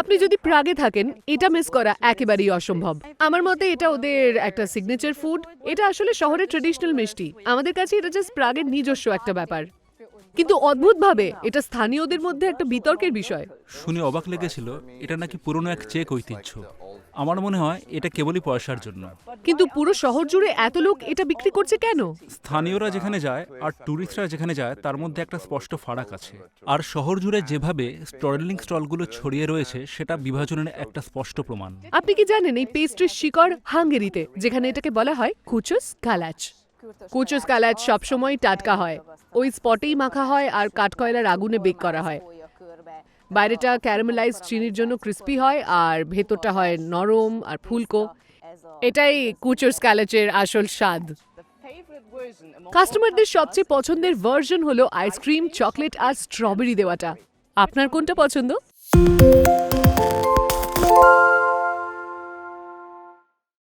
আপনি যদি প্রাগে থাকেন, এটা মিস করা একেবারেই অসম্ভব। আমার মতে এটা ওদের একটা সিগনেচার ফুড এটা আসলে শহরের ট্রেডিশনাল মিষ্টি। আমাদের কাছে এটা জাস্ট প্রাগের নিজস্ব একটা ব্যাপার। কিন্তু অদ্ভুতভাবে এটা স্থানীয়দের মধ্যে একটা বিতর্কের বিষয়। শুনে অবাক লেগেছিল, এটা নাকি পুরনো এক চেক ঐতিহ্য। আমার মনে হয় এটা কেবলই পয়সার জন্য। কিন্তু পুরো শহর জুড়ে এত লোক এটা বিক্রি করছে কেন? স্থানীয়রা যেখানে যায় আর ট্যুরিস্টরা যেখানে যায় তার মধ্যে একটা স্পষ্ট ফারাক আছে। আর শহর জুড়ে যেভাবে স্টলিং স্টলগুলো ছড়িয়ে রয়েছে সেটা বিভাজনের একটা স্পষ্ট প্রমাণ। আপনি কি জানেন এই পেস্ট্রির শিকড় হাঙ্গেরিতে যেখানে এটাকে বলা হয় কুচুস কালাচ? কুচুস কালাচ সবসময় টাটকা হয়। ওই স্পটেই মাখা হয় আর কাঠকয়লার আগুনে বেক করা হয়। বাইরেটা ক্যারামেলাইজ চিনির জন্য ক্রিস্পি হয়, আর ভেতরটা হয় নরম আর ফুলকো। এটাই কুচোর স্ক্যালেচের আসল স্বাদ। কাস্টমারদের সবচেয়ে পছন্দের ভার্জন হলো আইসক্রিম, চকলেট আর স্ট্রবেরি দেওয়াটা। আপনার কোনটা পছন্দ?